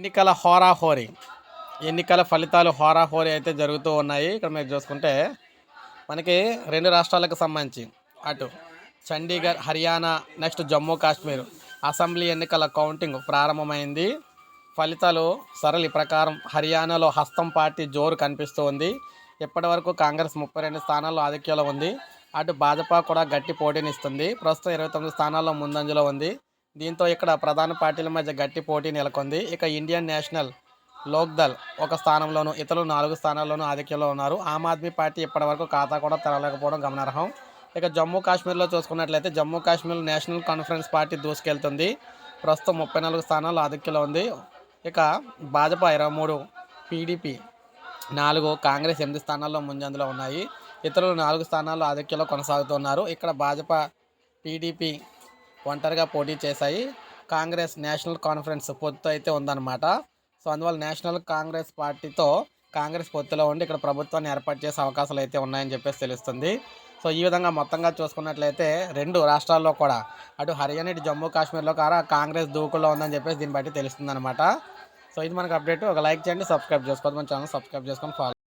ఎన్నికల హోరాహోరీ ఎన్నికల ఫలితాలు హోరాహోరీ అయితే జరుగుతూ ఉన్నాయి. ఇక్కడ మీరు చూసుకుంటే మనకి రెండు రాష్ట్రాలకు సంబంధించి అటు చండీగఢ్ హర్యానా నెక్స్ట్ జమ్మూ కాశ్మీర్ అసెంబ్లీ ఎన్నికల కౌంటింగ్ ప్రారంభమైంది. ఫలితాలు సరళి ప్రకారం హర్యానాలో హస్తం పార్టీ జోరు కనిపిస్తూ ఉంది. ఇప్పటి వరకు కాంగ్రెస్ ముప్పై రెండు స్థానాల్లో ఆధిక్యంలో ఉంది. అటు భాజపా కూడా గట్టి పోటీనిస్తుంది. ప్రస్తుతం ఇరవై తొమ్మిది స్థానాల్లో ముందంజలో ఉంది. దీంతో ఇక్కడ ప్రధాన పార్టీల మధ్య గట్టి పోటీ నెలకొంది. ఇక ఇండియన్ నేషనల్ లోక్దల్ ఒక స్థానంలోనూ ఇతరులు నాలుగు స్థానాల్లోనూ ఆధిక్యంలో ఉన్నారు. ఆమ్ ఆద్మీ పార్టీ ఇప్పటివరకు ఖాతా కూడా తెరవలేకపోవడం గమనార్హం. ఇక జమ్మూ కాశ్మీర్లో చూసుకున్నట్లయితే Jammu Kashmir national conference party దూసుకెళ్తుంది. ప్రస్తుతం ముప్పై నాలుగు స్థానాలు ఆధిక్యంలో ఉంది. ఇక భాజపా ఇరవై మూడు పీడీపీ నాలుగు కాంగ్రెస్ ఎనిమిది స్థానాల్లో ముంజందులో ఉన్నాయి. ఇతరులు నాలుగు స్థానాల్లో ఆధిక్యంలో కొనసాగుతున్నారు. ఇక్కడ భాజపా పీడీపీ ఒంటరిగా పోటీ చేశాయి. కాంగ్రెస్ నేషనల్ కాన్ఫరెన్స్ పొత్తు అయితే ఉందన్నమాట. సో అందువల్ల నేషనల్ కాంగ్రెస్ పార్టీతో కాంగ్రెస్ పొత్తులో ఉండి ఇక్కడ ప్రభుత్వాన్ని ఏర్పాటు చేసే అవకాశాలు అయితే ఉన్నాయని చెప్పేసి తెలుస్తుంది. సో ఈ విధంగా మొత్తంగా చూసుకున్నట్లయితే రెండు రాష్ట్రాల్లో కూడా అటు హర్యానా ఇటు జమ్మూ కాశ్మీర్లో కారా కాంగ్రెస్ దూకుల్లో ఉందని చెప్పేసి దీన్ని బట్టి తెలుస్తుంది అనమాట సో ఇది మనకు అప్డేట్. ఒక లైక్ చేయండి సబ్స్క్రైబ్ చేసుకోవద్దు. మన ఛానల్ సబ్స్క్రైబ్ చేసుకొని ఫాలో